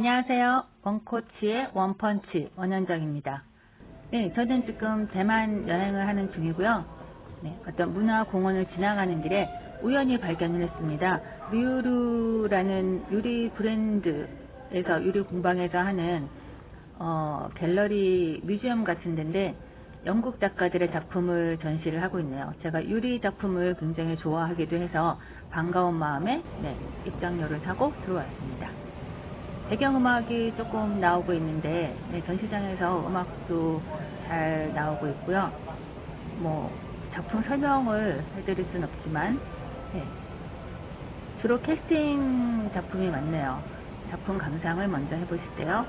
안녕하세요. 원코치의 원펀치 원현정입니다. 네, 저는 지금 대만 여행을 하는 중이고요. 네, 어떤 문화 공원을 지나가는 길에 우연히 발견을 했습니다. 류루라는 유리 브랜드에서 유리 공방에서 하는 어, 갤러리 뮤지엄 같은 데인데 영국 작가들의 작품을 전시를 하고 있네요. 제가 유리 작품을 굉장히 좋아하기도 해서 반가운 마음에 네, 입장료를 사고 들어왔습니다. 배경음악이 조금 나오고 있는데 네, 전시장에서 음악도 잘 나오고 있고요. 뭐 작품 설명을 해드릴 순 없지만 네, 주로 캐스팅 작품이 많네요. 작품 감상을 먼저 해보실게요.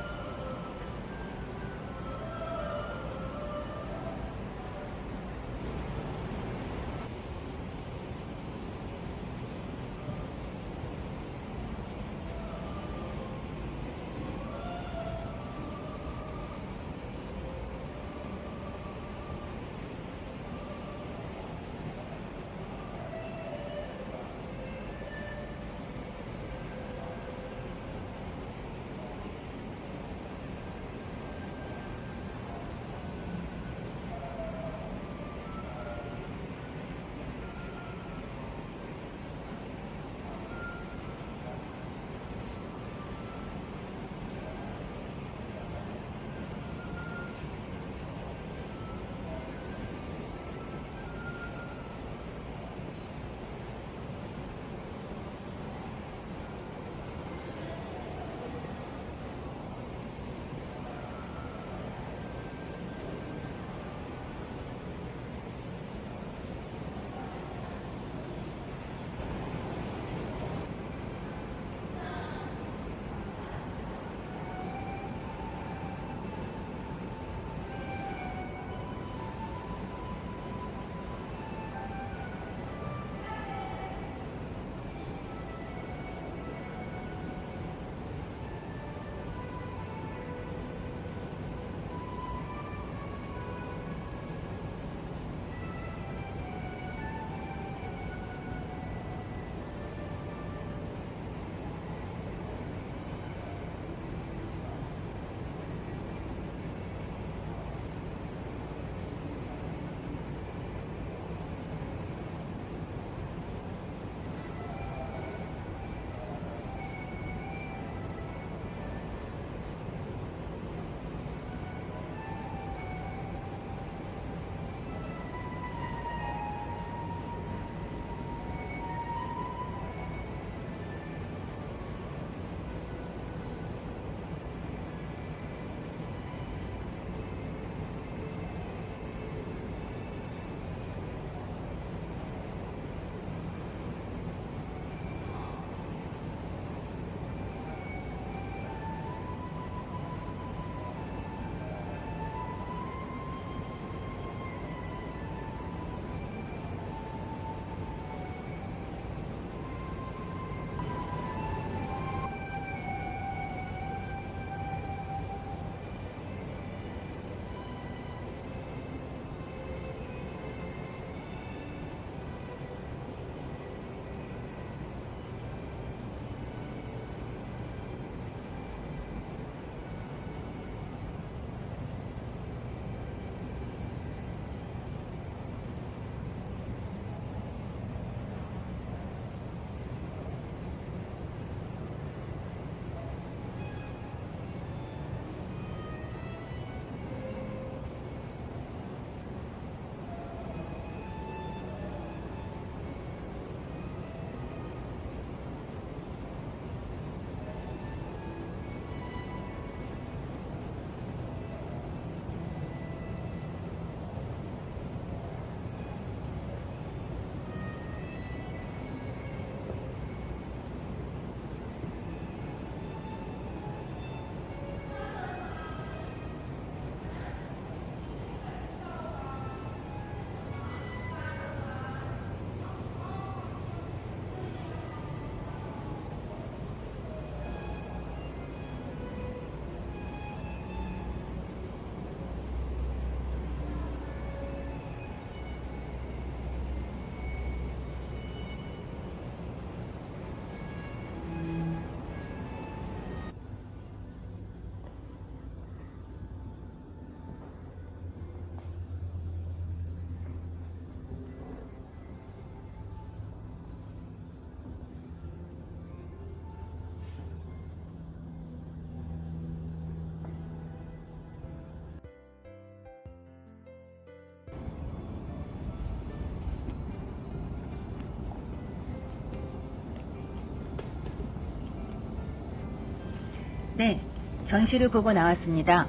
네, 전시를 보고 나왔습니다.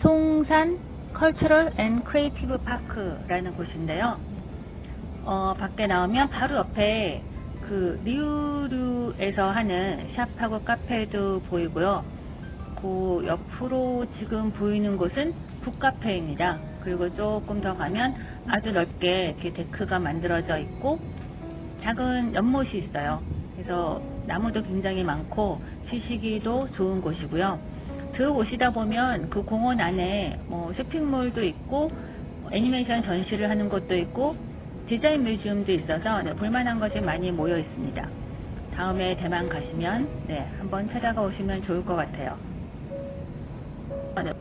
송산 컬처럴 앤 크리에이티브 파크라는 곳인데요. 어, 밖에 나오면 바로 옆에 그 리우류에서 하는 샵하고 카페도 보이고요. 그 옆으로 지금 보이는 곳은 북카페입니다. 그리고 조금 더 가면 아주 넓게 이렇게 데크가 만들어져 있고 작은 연못이 있어요. 그래서 나무도 굉장히 많고 쉬시기도 좋은 곳이고요. 들어오시다 보면 그 공원 안에 뭐 쇼핑몰도 있고 애니메이션 전시를 하는 곳도 있고 디자인 뮤지엄도 있어서 네, 볼만한 것이 많이 모여 있습니다. 다음에 대만 가시면 네, 한번 찾아가 오시면 좋을 것 같아요. 네,